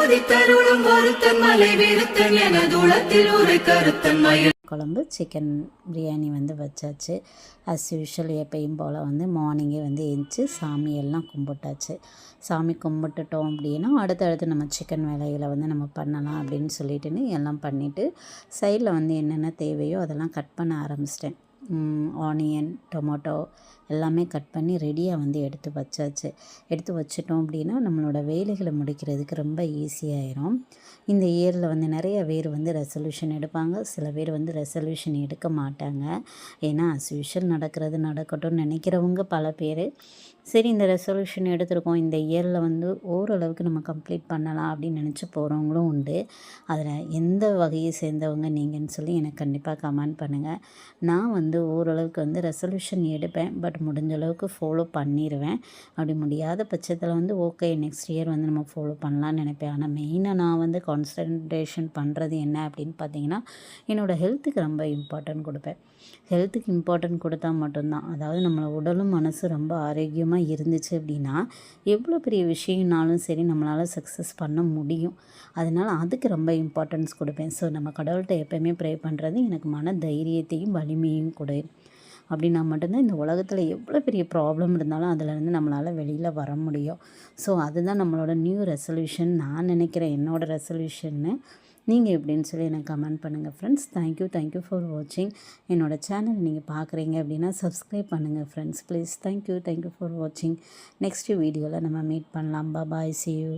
உதித்தருளும் ஒருத்தன் மலை என தூளத்தில் கருத்தன் மயில். குழம்பு சிக்கன் பிரியாணி வந்து வச்சாச்சு. அஸ் யூஷுவல் எப்பயும் போல் வந்து மார்னிங்கே வந்து எழுந்துச்சு சாமியெல்லாம் கும்பிட்டாச்சு. சாமி கும்பிட்டுட்டோம் அப்படின்னா அடுத்தடுத்து நம்ம சிக்கன் வேலைகளை வந்து நம்ம பண்ணலாம் அப்படின்னு சொல்லிட்டுன்னு எல்லாம் பண்ணிவிட்டு சைடில் வந்து என்னென்ன தேவையோ அதெல்லாம் கட் பண்ண ஆரம்பிச்சிட்டேன். ஆனியன் டொமேட்டோ எல்லாமே கட் பண்ணி ரெடியாக வந்து எடுத்து வச்சாச்சு. எடுத்து வச்சிட்டோம் அப்படின்னா நம்மளோட வேலைகளை முடிக்கிறதுக்கு ரொம்ப ஈஸியாயிரும் இந்த இயரில் வந்து நிறைய பேர் வந்து ரெசல்யூஷன் எடுப்பாங்க. சில பேர் வந்து ரெசல்யூஷன் எடுக்க மாட்டாங்க. ஏன்னா அஸ் யூஷுவல் நடக்கிறது நடக்கட்டும்னு நினைக்கிறவங்க பல பேர். சரி இந்த ரெசல்யூஷன் எடுத்திருக்கோம். இந்த இயரில் வந்து ஓரளவுக்கு நம்ம கம்ப்ளீட் பண்ணலாம் அப்படின்னு நினச்சி போகிறவங்களும் உண்டு. அதில் எந்த வகையை சேர்ந்தவங்க நீங்கன்னு சொல்லி எனக்கு கண்டிப்பாக கமெண்ட் பண்ணுங்கள் நான் வந்து ஓரளவுக்கு வந்து ரெசல்யூஷன் எடுப்பேன். பட் முடிஞ்ச அளவுக்கு ஃபாலோ பண்ணிடுவேன் அப்படி முடியாத பட்சத்தில் வந்து ஓகே நெக்ஸ்ட் இயர் வந்து நம்ம ஃபாலோ பண்ணலாம்னு நினைப்பேன். ஆனால் மெயினாக நான் வந்து கான்சன்ட்ரேஷன் பண்ணுறது என்ன அப்படின்னு பார்த்தீங்கன்னா என்னோடய ஹெல்த்துக்கு ரொம்ப இம்பார்ட்டன்ட் கொடுப்பேன். ஹெல்த்துக்கு இம்பார்ட்டன்ட் கொடுத்தா மட்டும்தான். அதாவது நம்மளை உடலும் மனசு ரொம்ப ஆரோக்கியமாக இருந்துச்சு அப்படின்னா எவ்வளோ பெரிய விஷயம்னாலும் சரி நம்மளால் சக்ஸஸ் பண்ண முடியும். அதனால் அதுக்கு ரொம்ப இம்பார்ட்டன்ஸ் கொடுப்பேன். ஸோ நம்ம கடவுள்கிட்ட எப்போயுமே ப்ரே பண்ணுறது எனக்கு மன தைரியத்தையும் வலிமையும் கொடு. அப்படின்னா மட்டும்தான் இந்த உலகத்தில் எவ்வளோ பெரிய ப்ராப்ளம் இருந்தாலும் அதிலேருந்து நம்மளால் வெளியில் வர முடியும். ஸோ அதுதான் நம்மளோட நியூ ரெசல்யூஷன் நான் நினைக்கிறேன் என்னோடய ரெசல்யூஷன்னு நீங்கள் எப்படின்னு சொல்லி எனக்கு கமெண்ட் பண்ணுங்கள் ஃப்ரெண்ட்ஸ் தேங்க்யூ தேங்க்யூ ஃபார் வாட்சிங் என்னோடய சேனல் நீங்கள் பார்க்குறீங்க அப்படின்னா சப்ஸ்கிரைப் பண்ணுங்கள் friends please thank you thank you for வாட்சிங் நெக்ஸ்ட் வீடியோவில் நம்ம மீட் பண்ணலாம். பாய் சி யூ